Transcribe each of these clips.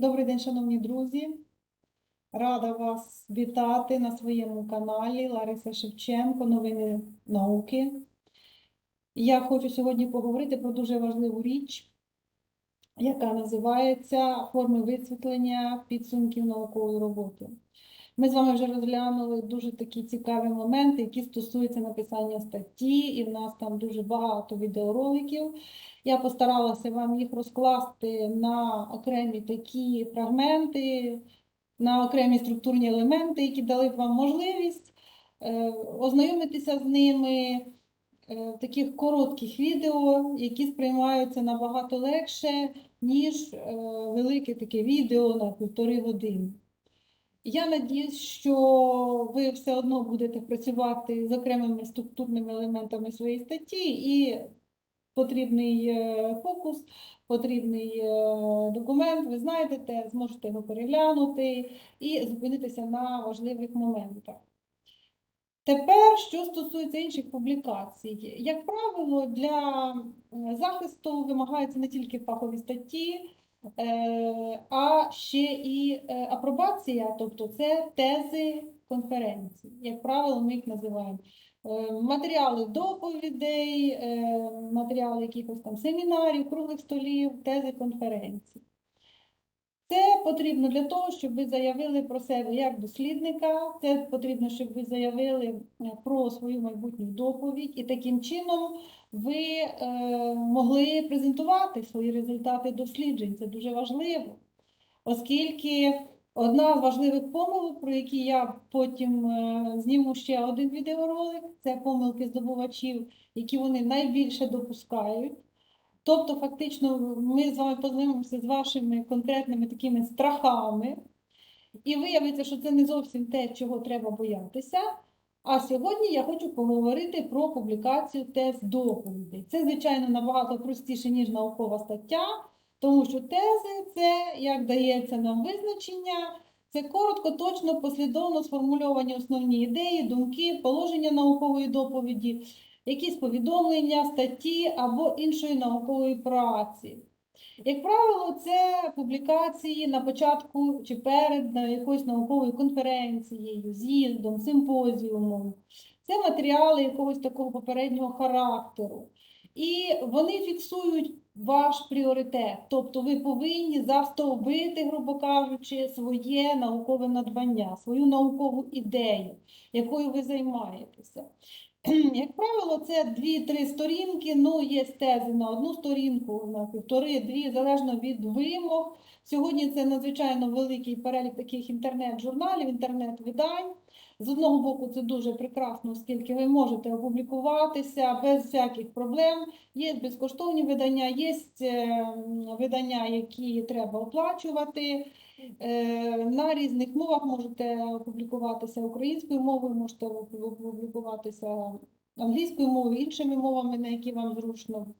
Добрий день, шановні друзі. Рада вас вітати на своєму каналі Лариса Шевченко, новини науки. Я хочу сьогодні поговорити про дуже важливу річ, яка називається форми висвітлення підсумків наукової роботи. Ми з вами вже розглянули дуже такі цікаві моменти, які стосуються написання статті, і в нас там дуже багато відеороликів. Я постаралася вам їх розкласти на окремі такі фрагменти, на окремі структурні елементи, які дали б вам можливість е, ознайомитися з ними е, в таких коротких відео, які сприймаються набагато легше, ніж е, велике таке відео на півтори години. Я надіюсь, що ви все одно будете працювати з окремими структурними елементами своєї статті і потрібний е, фокус, потрібний е, документ, ви знайдете, зможете його переглянути і зупинитися на важливих моментах. Тепер, що стосується інших публікацій, як правило, для захисту вимагаються не тільки фахові статті, е, а ще і е, апробація, тобто це тези конференції, Як правило, ми їх називаємо е, матеріали доповідей, е, матеріали якихось там семінарів, круглих столів, тези конференцій. Це потрібно для того, щоб ви заявили про себе як дослідника, це потрібно, щоб ви заявили е, про свою майбутню доповідь, і таким чином ви е, могли презентувати свої результати досліджень. Це дуже важливо, оскільки одна з важливих помилок, про які я потім е, зніму ще один відеоролик, це помилки здобувачів, які вони найбільше допускають. Тобто, фактично, ми з вами познайомимося з вашими конкретними такими страхами, і виявиться, що це не зовсім те, чого треба боятися. А сьогодні я хочу поговорити про публікацію тез доповідей. Це, звичайно, набагато простіше, ніж наукова стаття, тому що тези це, як дається нам визначення, це коротко, точно, послідовно сформульовані основні ідеї, думки, положення наукової доповіді, якісь повідомлення, статті або іншої наукової праці. Як правило, це публікації на початку чи перед якоюсь науковою конференцією, з'їздом, симпозіумом. Це матеріали якогось такого попереднього характеру. І вони фіксують ваш пріоритет. Тобто ви повинні завстовбити, грубо кажучи, своє наукове надбання, свою наукову ідею, якою ви займаєтеся. Як правило, це дві-три сторінки, ну, є тези на одну сторінку, на півтори, дві, залежно від вимог. Сьогодні це надзвичайно великий перелік таких інтернет-журналів, інтернет-видань. З одного боку, це дуже прекрасно, оскільки ви можете опублікуватися без всяких проблем. Є безкоштовні видання, є е, видання, які треба оплачувати. Е, На різних мовах можете опублікуватися українською мовою, можете опублікуватися англійською мовою, іншими мовами, на які вам зручно.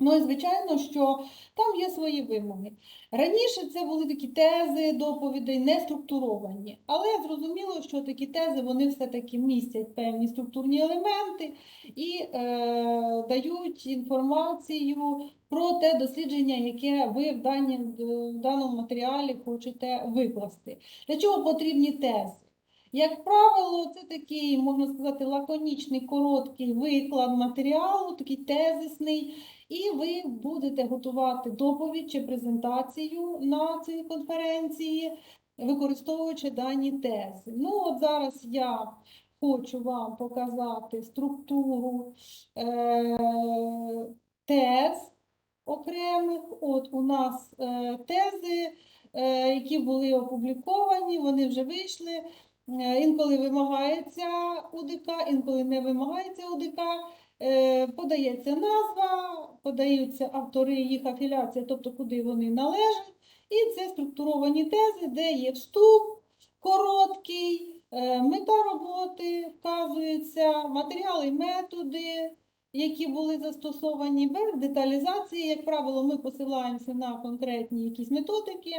Ну і звичайно, що там є свої вимоги. Раніше це були такі тези, доповідей, не структуровані, але зрозуміло, що такі тези вони все-таки містять певні структурні елементи і е, дають інформацію про те дослідження, яке ви в, дані, в даному матеріалі хочете викласти. Для чого потрібні тези? Як правило, це такий, можна сказати, лаконічний, короткий виклад матеріалу, такий тезисний, і ви будете готувати доповідь чи презентацію на цій конференції, використовуючи дані тези. Ну, от зараз я хочу вам показати структуру е, тез окремих. От у нас е, тези, е, які були опубліковані, вони вже вийшли. Е, Інколи вимагається УДК, інколи не вимагається УДК. Е, Подається назва, подаються автори, їх афіляція, тобто куди вони належать. І це структуровані тези, де є вступ короткий, е, мета роботи вказується, матеріали методи, які були застосовані без деталізації. Як правило, ми посилаємося на конкретні якісь методики.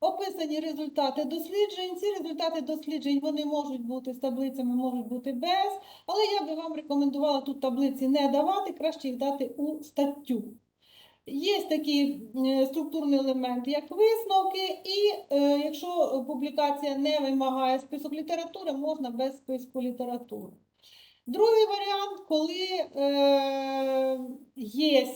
Описані результати досліджень. Ці результати досліджень вони можуть бути з таблицями, можуть бути без. Але я би вам рекомендувала тут таблиці не давати, краще їх дати у статтю. Є такий е, структурний елемент, як висновки, і е, якщо публікація не вимагає список літератури, можна без списку літератури. Другий варіант, коли е, є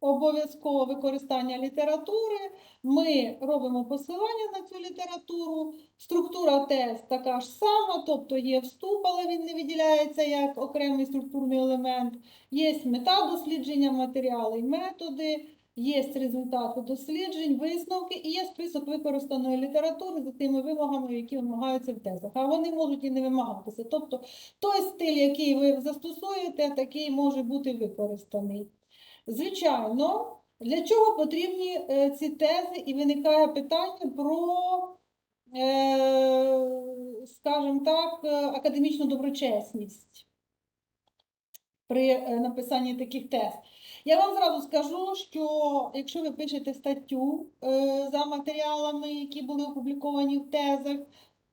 обов'язкове використання літератури, ми робимо посилання на цю літературу. Структура тез така ж сама, тобто є вступ, але він не виділяється як окремий структурний елемент. Є мета дослідження, матеріали і методи, є результати досліджень, висновки і є список використаної літератури за тими вимогами, які вимагаються в тезах. А вони можуть і не вимагатися. Тобто той стиль, який ви застосуєте, такий може бути використаний. Звичайно, для чого потрібні е, ці тези, і виникає питання про, е, скажімо так, е, академічну доброчесність при написанні таких тез. Я вам зразу скажу, що якщо ви пишете статтю е, за матеріалами, які були опубліковані в тезах,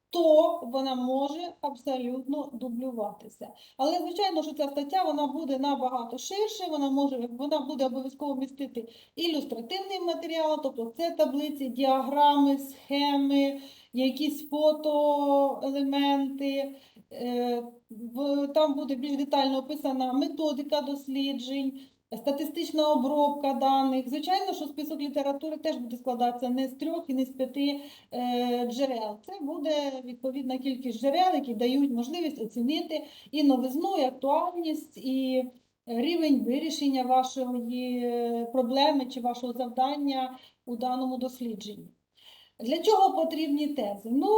то вона може абсолютно дублюватися. Але звичайно, що ця стаття вона буде набагато ширше, вона може вона буде обов'язково містити ілюстративний матеріал, тобто це таблиці, діаграми, схеми, якісь фотоелементи. Е, Там буде більш детально описана методика досліджень, статистична обробка даних. Звичайно, що список літератури теж буде складатися не з трьох і не з п'яти е, джерел. Це буде відповідна кількість джерел, які дають можливість оцінити і новизну, і актуальність, і рівень вирішення вашої е, проблеми чи вашого завдання у даному дослідженні. Для чого потрібні тези? Ну,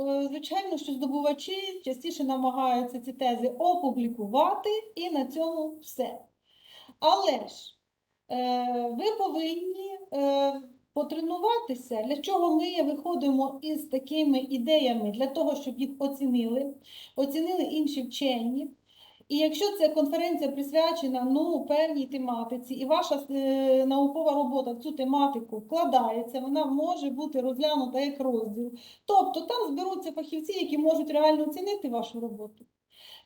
е, звичайно, що здобувачі частіше намагаються ці тези опублікувати, і на цьому все. Але ж е, ви повинні е, потренуватися, для чого ми виходимо із такими ідеями, для того, щоб їх оцінили, оцінили інші вчені. І якщо ця конференція присвячена ну, певній тематиці, і ваша е, наукова робота в цю тематику вкладається, вона може бути розглянута як розділ. Тобто там зберуться фахівці, які можуть реально оцінити вашу роботу.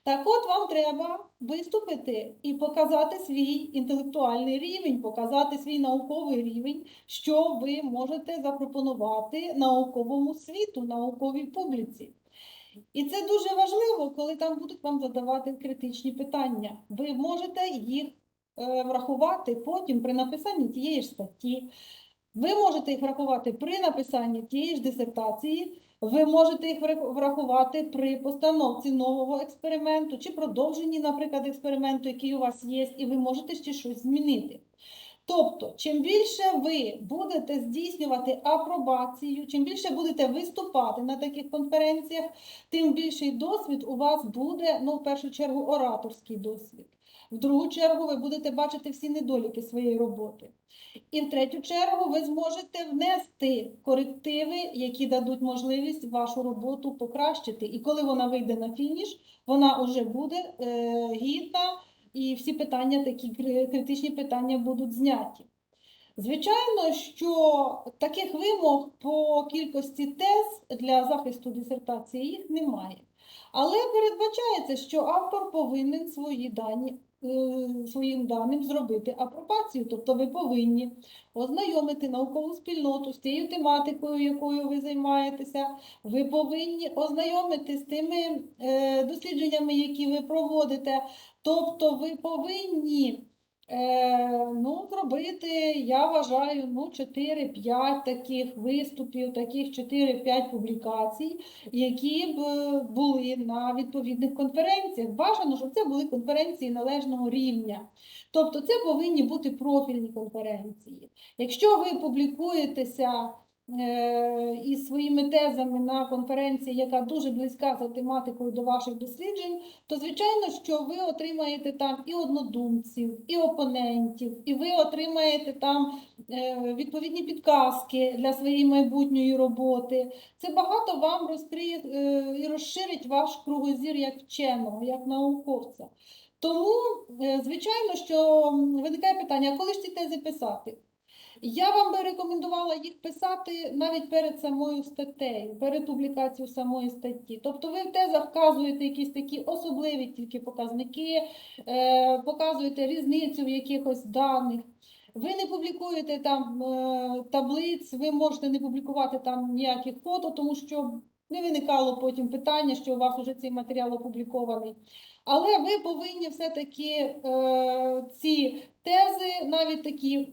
Так от вам треба виступити і показати свій інтелектуальний рівень, показати свій науковий рівень, що ви можете запропонувати науковому світу, науковій публіці. І це дуже важливо, коли там будуть вам задавати критичні питання. Ви можете їх е, врахувати потім при написанні тієї ж статті. Ви можете їх врахувати при написанні тієї ж дисертації, ви можете їх врахувати при постановці нового експерименту чи продовженні, наприклад, експерименту, який у вас є, і ви можете ще щось змінити. Тобто, чим більше ви будете здійснювати апробацію, чим більше будете виступати на таких конференціях, тим більший досвід у вас буде, ну, в першу чергу, ораторський досвід. В другу чергу ви будете бачити всі недоліки своєї роботи. І в третю чергу ви зможете внести корективи, які дадуть можливість вашу роботу покращити. І коли вона вийде на фініш, вона вже буде е, гідна, і всі питання, такі критичні питання будуть зняті. Звичайно, що таких вимог по кількості тез для захисту дисертації їх немає. Але передбачається, що автор повинен свої дані, своїм даним зробити апробацію, тобто ви повинні ознайомити наукову спільноту з тією тематикою, якою ви займаєтеся. Ви повинні ознайомити з тими е, дослідженнями, які ви проводите. Тобто ви повинні ну, зробити, я вважаю, ну, 4-5 таких виступів, таких 4-5 публікацій, які б е, були на відповідних конференціях. Бажано, щоб це були конференції належного рівня. Тобто це повинні бути профільні конференції. Якщо ви публікуєтеся е, із своїми тезами на конференції, яка дуже близька за тематикою до ваших досліджень, то звичайно, що ви отримаєте там і однодумців, і опонентів, і ви отримаєте там е, відповідні підказки для своєї майбутньої роботи. Це багато вам розкриє е, і розширить ваш кругозір як вченого, як науковця. Тому, е, звичайно, що виникає питання, а коли ж ці тези писати? Я вам би рекомендувала їх писати навіть перед самою статтею, перед публікацією самої статті. Тобто ви в тезах вказуєте якісь такі особливі тільки показники, е, показуєте різницю в якихось даних. Ви не публікуєте там е, таблиць, ви можете не публікувати там ніяких фото, тому що не виникало потім питання, що у вас вже цей матеріал опублікований. Але ви повинні все-таки е, ці тези, навіть такі е,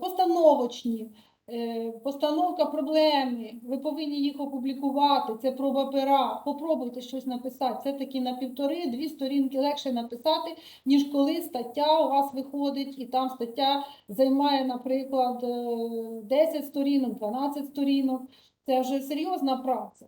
постановочні, е, постановка проблеми, ви повинні їх опублікувати. Це проба пера. Попробуйте щось написати. Це таки на півтори-дві сторінки легше написати, ніж коли стаття у вас виходить, і там стаття займає, наприклад, е, 10 сторінок, 12 сторінок. Це вже серйозна праця.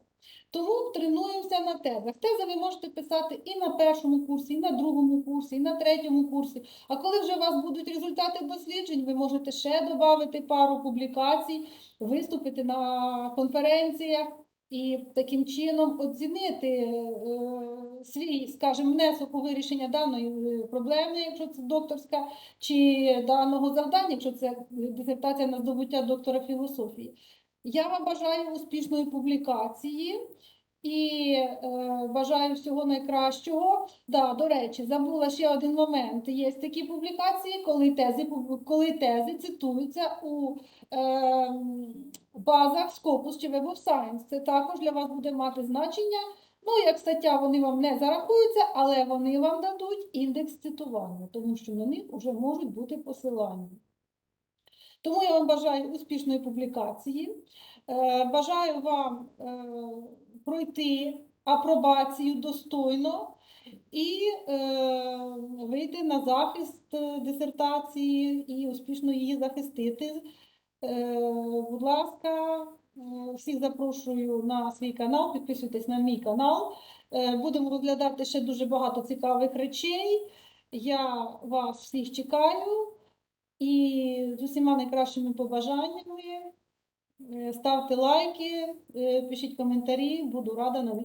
Тому тренуємося на тезах. Тези ви можете писати і на першому курсі, і на другому курсі, і на третьому курсі. А коли вже у вас будуть результати досліджень, ви можете ще додати пару публікацій, виступити на конференціях і таким чином оцінити е, свій, скажімо, внесок у вирішення даної е, проблеми, якщо це докторська, чи даного завдання, якщо це дисертація на здобуття доктора філософії. Я вам бажаю успішної публікації і е, бажаю всього найкращого. Да, до речі, забула ще один момент. Є такі публікації, коли тези, коли тези цитуються у е, базах Scopus чи Web of Science. Це також для вас буде мати значення. Ну, як стаття, вони вам не зарахуються, але вони вам дадуть індекс цитування, тому що на них вже можуть бути посилання. Тому я вам бажаю успішної публікації. Е, Бажаю вам е, пройти апробацію достойно і е, вийти на захист дисертації і успішно її захистити. Будь ласка, всіх запрошую на свій канал, підписуйтесь на мій канал. Будемо розглядати ще дуже багато цікавих речей. Я вас всіх чекаю. І з усіма найкращими побажаннями. Е, Ставте лайки, е, пишіть коментарі, буду рада на них